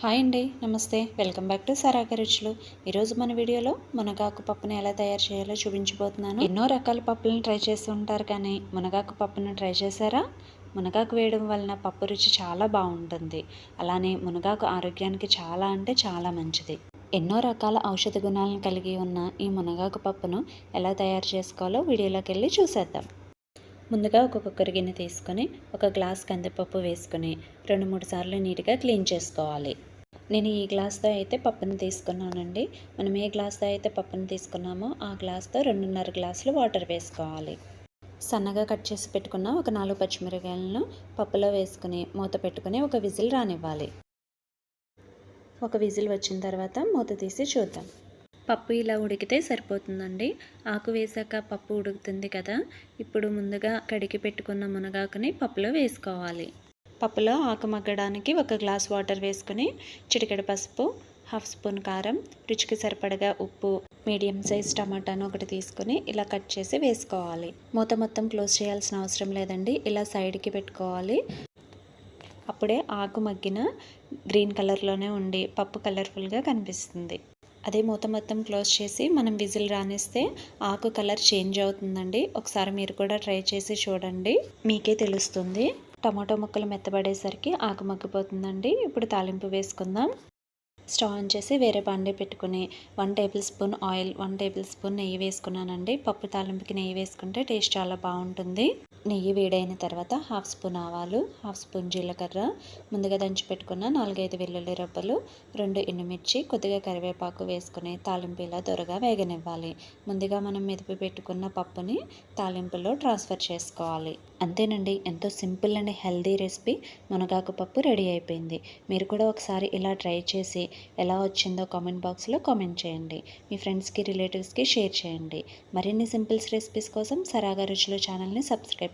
Hi అండి నమస్తే. Welcome back to సరాక రుచులు. ఈరోజు మన వీడియోలో మునగాకు పప్పుని ఎలా తయారు చేయాలో చూపించబోతున్నాను. ఎన్నో రకాల పప్పులను ట్రై చేస్తూ ఉంటారు కానీ మునగాకు పప్పును ట్రై చేశారా? మునగాకు వేయడం వలన పప్పు రుచి చాలా బాగుంటుంది. అలానే మునగాకు ఆరోగ్యానికి చాలా అంటే చాలా మంచిది. ఎన్నో రకాల ఔషధ గుణాలను కలిగి ఉన్న ఈ మునగాకు పప్పును ఎలా తయారు చేసుకోవాలో వీడియోలోకి వెళ్ళి చూసేద్దాం. ముందుగా ఒక కుక్కర్ గిన్నె తీసుకొని ఒక గ్లాస్ కందిపప్పు వేసుకొని రెండు మూడు సార్లు నీట్గా క్లీన్ చేసుకోవాలి. నేను ఈ గ్లాస్తో అయితే పప్పును తీసుకున్నానండి. మనం ఏ గ్లాస్తో అయితే పప్పును తీసుకున్నామో ఆ గ్లాస్తో రెండున్నర గ్లాసులు వాటర్ వేసుకోవాలి. సన్నగా కట్ చేసి పెట్టుకున్న ఒక నాలుగు పచ్చిమిరకాయలను పప్పులో వేసుకుని మూత పెట్టుకుని ఒక విజిల్ రానివ్వాలి. ఒక విజిల్ వచ్చిన తర్వాత మూత తీసి చూద్దాం. పప్పు ఇలా ఉడికితే సరిపోతుందండి. ఆకు వేసాక పప్పు ఉడుకుతుంది కదా. ఇప్పుడు ముందుగా కడిగి పెట్టుకున్న మునగాకుని పప్పులో వేసుకోవాలి. పప్పులో ఆకు మగ్గడానికి ఒక గ్లాస్ వాటర్ వేసుకుని చిటికెడు పసుపు హాఫ్ స్పూన్ కారం రుచికి సరిపడగా ఉప్పు మీడియం సైజ్ టమాటాను ఒకటి తీసుకొని ఇలా కట్ చేసి వేసుకోవాలి. మూత మొత్తం క్లోజ్ చేయాల్సిన అవసరం లేదండి. ఇలా సైడ్కి పెట్టుకోవాలి. అప్పుడే ఆకు మగ్గిన గ్రీన్ కలర్లోనే ఉండి పప్పు కలర్ఫుల్గా కనిపిస్తుంది. అదే మూత మొత్తం క్లోజ్ చేసి మనం విజిల్ రానిస్తే ఆకు కలర్ చేంజ్ అవుతుందండి. ఒకసారి మీరు కూడా ట్రై చేసి చూడండి. మీకే తెలుస్తుంది. టమాటో ముక్కలు మెత్తబడేసరికి ఆకు మగ్గిపోతుందండి. ఇప్పుడు తాలింపు వేసుకుందాం. స్టవ్ ఆన్ చేసి వేరే బాండే పెట్టుకుని one tablespoon oil one tablespoon నెయ్యి వేసుకున్నానండి. పప్పు తాలింపుకి నెయ్యి వేసుకుంటే టేస్ట్ చాలా బాగుంటుంది. నెయ్యి వేడైన తర్వాత హాఫ్ స్పూన్ ఆవాలు హాఫ్ స్పూన్ జీలకర్ర ముందుగా దంచి పెట్టుకున్న నాలుగైదు వెల్లుల్లి రబ్బలు రెండు ఎండుమిర్చి కొద్దిగా కరివేపాకు వేసుకుని తాలింపు ఇలా దొరగా వేగనివ్వాలి. ముందుగా మనం మెదిపి పెట్టుకున్న పప్పుని తాలింపులో ట్రాన్స్ఫర్ చేసుకోవాలి. అంతేనండి ఎంతో సింపుల్ అండ్ హెల్దీ రెసిపీ మునగాకు పప్పు రెడీ అయిపోయింది. మీరు కూడా ఒకసారి ఇలా ట్రై చేసి ఎలా వచ్చిందో కామెంట్ బాక్స్లో కామెంట్ చేయండి. మీ ఫ్రెండ్స్కి రిలేటివ్స్కి షేర్ చేయండి. మరిన్ని సింపుల్స్ రెసిపీస్ కోసం సరాగా రుచులు ఛానల్ని సబ్స్క్రైబ్